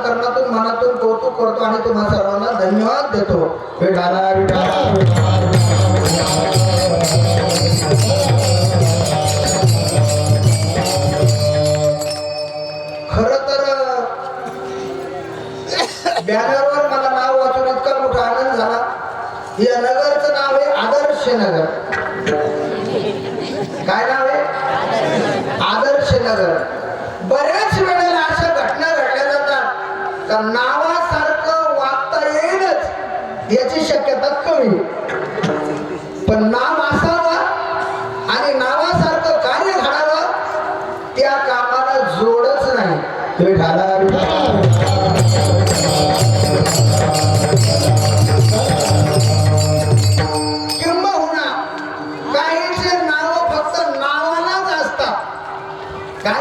करणातून मनातून कौतुक करतो आणि तुम्हा सर्वांना धन्यवाद देतो. विठाला विठाला खर तर बॅनरवर मला नाव वाचून इतका मोठा आनंद झाला. या नगरचं नाव आहे आदर्श नगर. काय नाव तुम्ही विठाला किंबहुना काहींचे नाव फक्त नावालाच असतात. काय?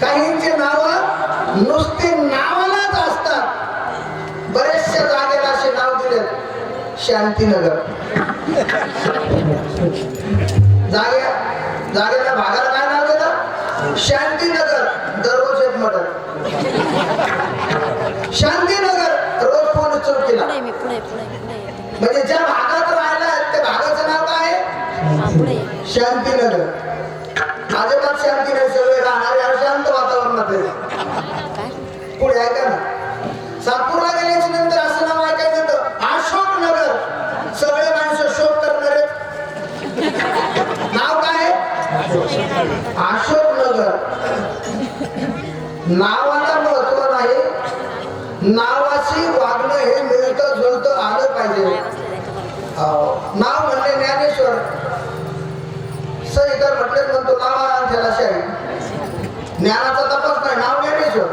काहींचे नाव नुसते नावालाच असतात. बरेचशा जागेला असे नाव दिले शांतीनगर. जागे जागेला भागाला काय नाव दिलं शांतीनगर दररोज एक मटन शांतीनगर रोज पुढे पुढे येते. म्हणजे ज्या भागात राहिला त्या भागाचं नाव काय आहे. शांतीनगर. अजिबात शांती नाही सगळे राहणारे शांत वातावरणात आहे. पुढे ऐका ना. सातपूरला गेल्याच्यानंतर असं नाव ऐकायचं येतं अशोक नगर सगळे माणसं शोक करणारे नाव काय आहे? अशोक नगर नाही नावाशी वागणं हे मिळतं जुळतं आलं पाहिजे. नाव म्हणले ज्ञानेश्वर. सईकर म्हटले म्हणतो नावा त्याला शाही ज्ञानाचा तपास नाही नाव ज्ञानेश्वर.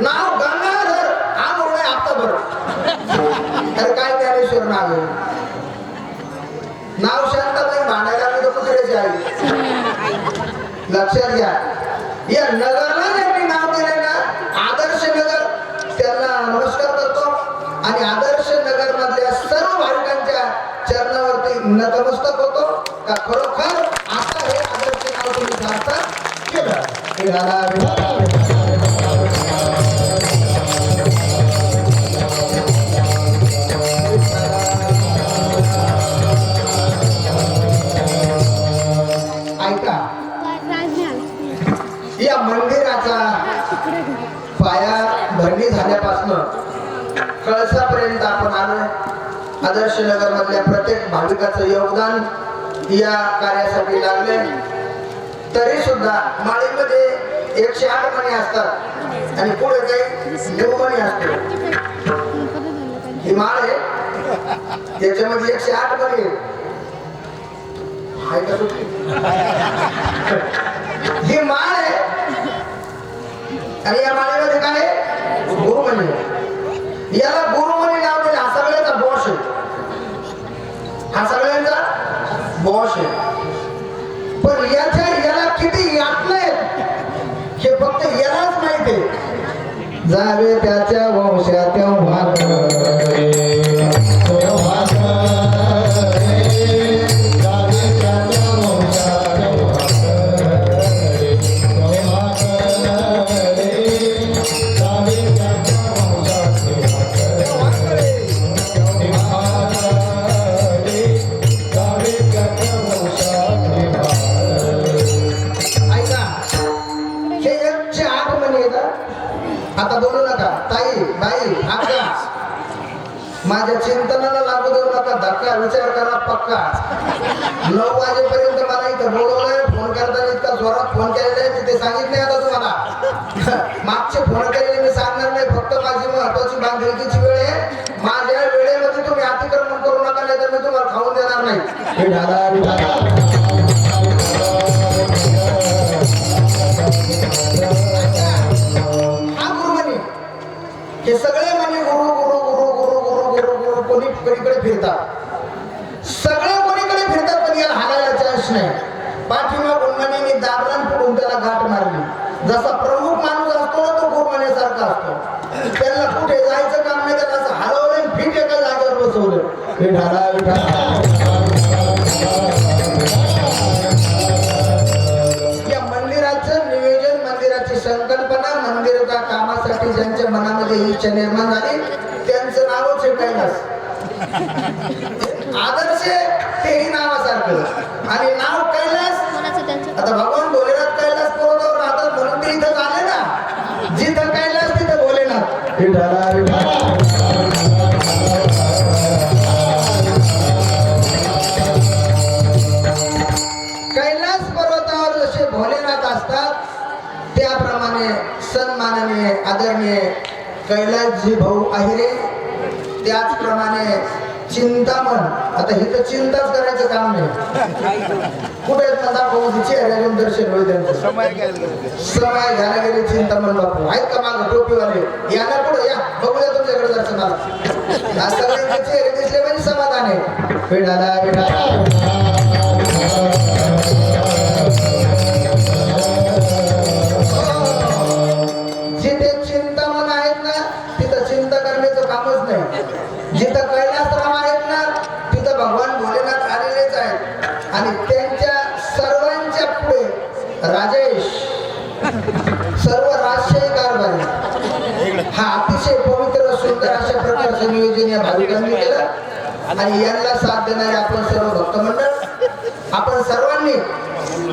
नाव गंगाधर म्हणून आता बरं तर काय ज्ञानेश्वर नाव आहे? नाव शांताबाई भांडायला मी तर कुत्र्याची आई लक्षात घ्या. या नगरला आदर्श नगर मधल्या प्रत्येक भाविकाचं योगदान या कार्यासाठी लागले तरी सुद्धा माळीमध्ये एकशे आठ मणी असतात आणि पुढे काही नऊ मणी असतो ही माळ आहे त्याच्यामध्ये एकशे आठ मणी आहे का ही माळ आहे आणि या माळे पक्का नऊ वाजेपर्यंत मला इथं बोलवलंय फोन करताना इतका जोरात फोन केलेला आहे तिथे सांगितले आता तुम्हाला मागचे फोन केलेले मी सांगणार नाही फक्त माझी महत्वाची बांधिलकीची वेळ आहे माझ्या वेळेमध्ये तुम्ही अतिक्रमण करू नका नाही तर मी तुम्हाला खाऊन देणार नाही विठाला, विठाला. हे सगळे म्हणे गुरु गुरु गुरु गुरु गुरु गुरु गुरु कोणी कोणीकडे फिरतात सगळं कोणीकडे फिरतात पण याला हालायला चान्स नाही. पाठीमागून म्हणे दाबरान फुटून त्याला गाठ मारली. जसा प्रमुख माणूस असतो ना तो गुरुमण्यासारखा असतो. त्याला कुठे जायचं काम नाही त्याला असं हलवलं फिट एका जागेवर बसवलं. विठाला विठाला या मंदिराचं नियोजन मंदिराची संकल्पना मंदिराच्या कामासाठी ज्यांच्या मनामध्ये इच्छा निर्माण झाली त्यांचं नावच आहे कैलास आदर्श तेही नावासारखं आणि नाव कैलास आता भगवान भोलेनाथ कैलास पर्वतावर राहतात म्हणून ते इथं आले ना? जिथं कैलास तिथं भोलेनाथ. विठाला विठाला कैलास पर्वतावर जसे भोलेनाथ असतात त्याप्रमाणे सन्माननीय आदरणीय कैलासजी भाऊ आहिरे आता हे तर चिंताच करायचं काम नाही. कुठे आहेत ना दाखवू तिचे चेहऱ्यातून दर्शन होईल त्यांचं. समय घ्यायला गेलो. गेले चिंतामण बापू. आहेत का मागं टोपीवाले? या ना पुढे या. बघूया तुमच्याकडे दर्शनाला आज सगळ्यांचे चेहरे दिसले म्हणजे समाधान आहे. विडाला विडाला जिथे चिंतामण आहेत ना तिथं चिंता करण्याचं कामच नाही. जिथं कैलासराम आहेत ना तिथं भगवान भोलेनाथ आलेलेच आहेत आणि त्यांच्या सर्वांच्या पुढे राजेश सर्व राजशाही कारभारी. हा अतिशय पवित्र सुंदर अशा प्रकारचं नियोजन या भाविकांनी केलं. आणि यांना साथ देणारे आपण सर्व भक्त मंडळ आपण सर्वांनी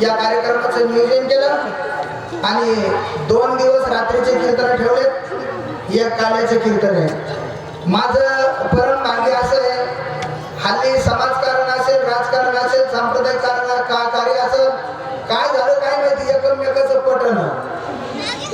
या कार्यक्रमाचं नियोजन केलं. आणि दोन दिवस रात्रीचे कीर्तन ठेवलेत. एक काल्याचे कीर्तन आहे. माझं परम भाग्य असं आहे हल्ली समाजकारण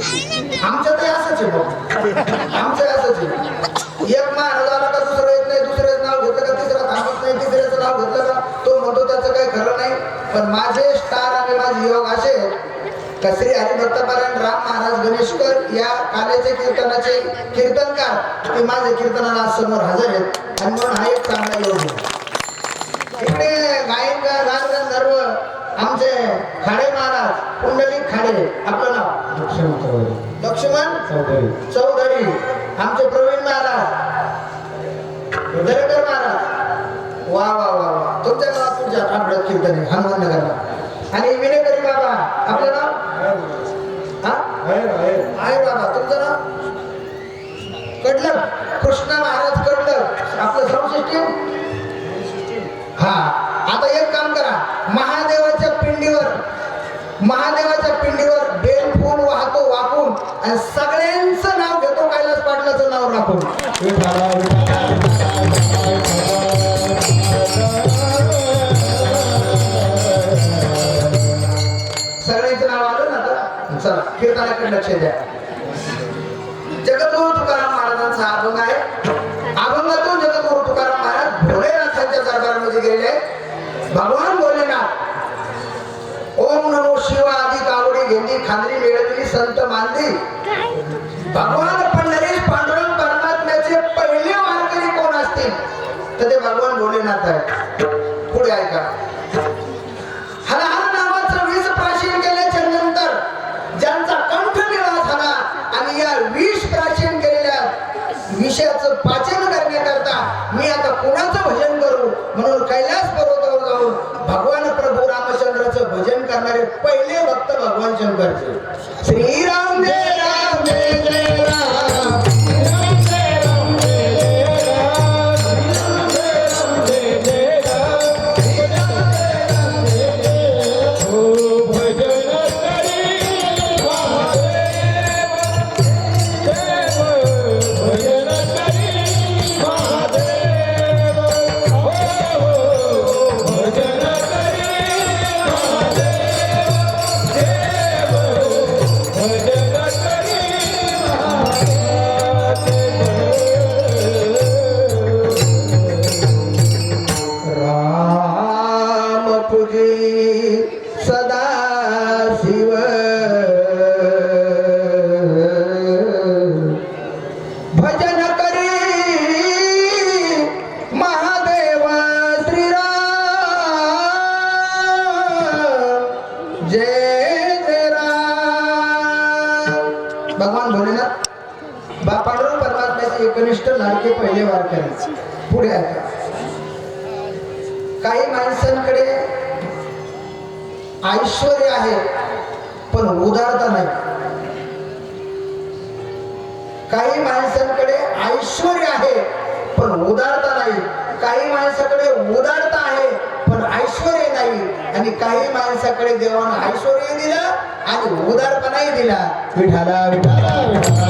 आमचं ते असंच आहे बघ आमचं असंच आहे एक मान झाला का दुसरं येत नाही दुसऱ्याचं नाव घेतलं का तिसरा थांबत नाही तिसऱ्याचं नाव घेतलं का तो म्हणतो त्याचं काही खरं नाही. पण माझे स्टार आणि माझे योग असे का श्री हरिभक्तपारायण राम महाराज गणेशकर या कालेचे कीर्तनाचे कीर्तनकार. ते माझे कीर्तनाला समोर हजर आहेत. आणि म्हणून हा एक चांगला योग इकडे गायन गान गंधर्व आमचे खाडे महाराज पुंडलिक खाडे आपलं नाव? लक्ष्मण चौधरी. आमचे प्रवीण महाराज. दरेकर महाराज. वा वा वा वा. तुमच्या नावात तुमच्या आठवड्यात कीर्तन आहे हनुमाननगरला आणि विनयकरी बाबा आपलं नाव? आहे बाबा. तुमचं नाव? कडलं कृष्णा महाराज कडलं आपलं साऊंड सिस्टीम हा आता एक काम करा महादेवाच्या पिंडीवर महादेवाच्या पिंडीवर बेल फूल वाहतो वाकून आणि सगळ्यांचं नाव घेतो कैलास पाटलाचं नाव राखून सगळ्यांचं नाव आलं ना चला कीर्तनाकडे लक्ष द्या. जगद्गुरु तुकाराम महाराजांचा अभंग आहे. अभंगातून जगद्गुरु तुकाराम महाराज भोलेनाथांच्या दरबारामध्ये गेले. भगवान भोलेनाथ. ओम नमो शिव आदी कावडी घेंदी खांदरी मिळवली संत मानली भगवान भोलेनाथ आहे. पुढे ऐका. नावाचं प्राचीन केल्याच्यानंतर ज्यांचा कंठ निळा झाला आणि या विष प्राचीन केलेल्या विषयाचं पाचन करण्याकरता मी आता कोणाचं भजन करू? म्हणून कैलास पर्वतावर जाऊन भगवान प्रभू रामचंद्राचं भजन करणारे पहिले भक्त भगवान शंकरचे. श्रीराम जय राम जय जय राम. परमात्म्याचे लाडके पहिले वारकरी. पुढे ऐका काही माणसांकडे ऐश्वर आहे पण उदारता नाही. काही माणसांकडे ऐश्वर आहे पण उदारता नाही. काही माणसाकडे उदारता आहे पण ऐश्वर नाही. आणि काही माणसाकडे देवानं ऐश्वर दिलं आणि उदारपणाही दिला. विठाला विठाला.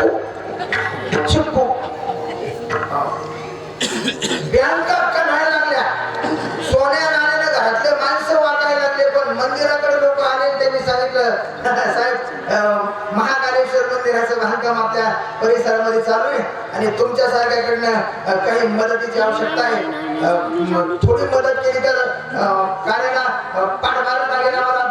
चिप्पू बँका कणायला लागल्या? सोन्या नाण्याने घरातले माणसं वाटायला लागले पण मंदिराकडे लोक आले त्यांनी सांगितलं साहेब महाकालेश्वर मंदिराचं बांधकाम आपल्या परिसरामध्ये चालू आहे आणि तुमच्या सारख्याकडनं काही मदतीची आवश्यकता आहे. थोडी मदत केली तर कार्याला अं, पाठभार लागेल आम्हाला.